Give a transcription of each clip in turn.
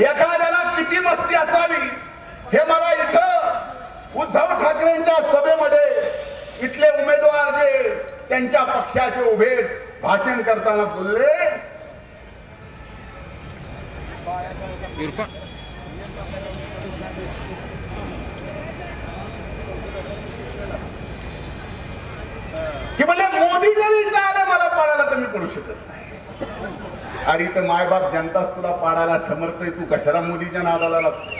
एखाद्याला किती मस्ती असावी हे मला इथं उद्धव ठाकरेंच्या सभेमध्ये इथले उमेदवार जे त्यांच्या पक्षाचे उभे भाषण करताना बोलले की म्हणजे मोदी जरी इथं आले पाडायला तर मी पडू शकत नाही. आणि इथं मायबाप जनताच तुला पाडायला समर्थ तू कशाला मोदीच्या नादाला लागतो?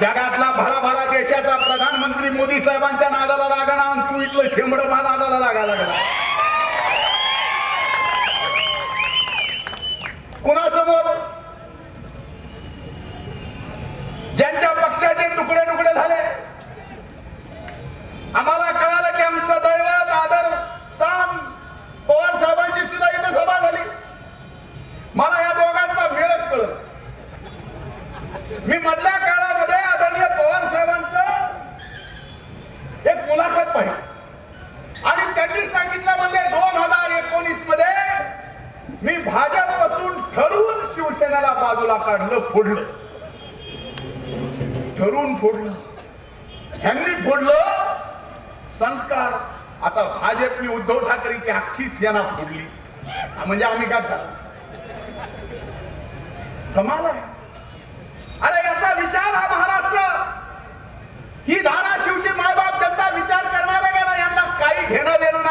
जगातला भरा भरा देशाचा प्रधानमंत्री मोदी साहेबांच्या नादाला लागणार आणि तू इथलं शेंबड भा नादाला लागायला लागला. कुणासमोर? ज्यांच्या पक्षाचे तुकडे तुकडे झाले आम्हाला कळालं की आमचं दैवत आदर स्थान पवार साहेबांची सुद्धा इथं सभा झाली मला या दोघांचा मेळच कळत मी मधल्या काळामध्ये आदरणीय पवार साहेबांचं एक मुलाखत पाहिली. आणि त्यांनी सांगितलं म्हणजे दोन हजार एकोणीसमध्ये मी भाजपपासून ठरवून शिवसेनेला बाजूला काढलं फोडलं. ठरवून फोडलं. ह्यांनी फोडलं संस्कार. आता भाजपने उद्धव ठाकरेची अख्खी सेना फोडली. म्हणजे आम्ही काय झालं कमाल आहे अरे याचा विचार हा महाराष्ट्र ही धाराशिवची मायबाप जनता विचार करणार आहे का ना यांना काही घेणं देणं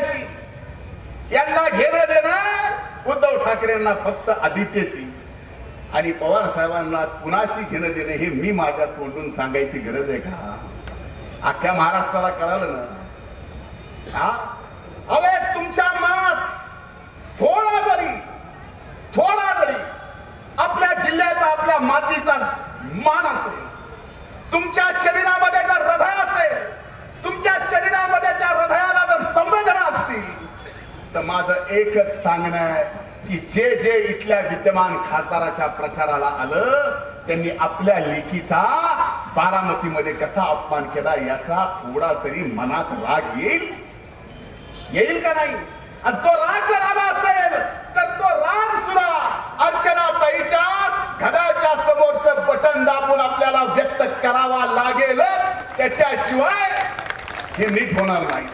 नाही यांना घेणं देणं उद्धव ठाकरेंना फक्त आदित्यशी. आणि पवार साहेबांना कुणाशी घेणं देणं हे मी माझ्या तोंडून सांगायची गरज आहे का? अख्ख्या महाराष्ट्राला कळालं ना? हा? अरे तुमच्या मनात थोडा जरी थोडा जरी आपल्या जिल्ह्याचा आपल्या मातीचा मान असेल तुमच्या शरीरामध्ये जर हृदय असेल तुमच्या शरीरामध्ये त्या हृदयाला जर संवेदना असतील तर माझं एकच सांगणं आहे की जे जे इथल्या विद्यमान खासदाराच्या प्रचाराला आलं त्यांनी आपल्या लेखीचा बारामतीमध्ये कसा अपमान केला याचा थोडा तरी मनात राग येईल. येईल का नाही? आणि तो राग जर आला असेल तर तो राग सुद्धा अर्चना ताईच्या घड्याच्या समोरचं बटन दाबून आपल्याला व्यक्त करावा लागेल त्याच्याशिवाय हे नीट होणार नाही.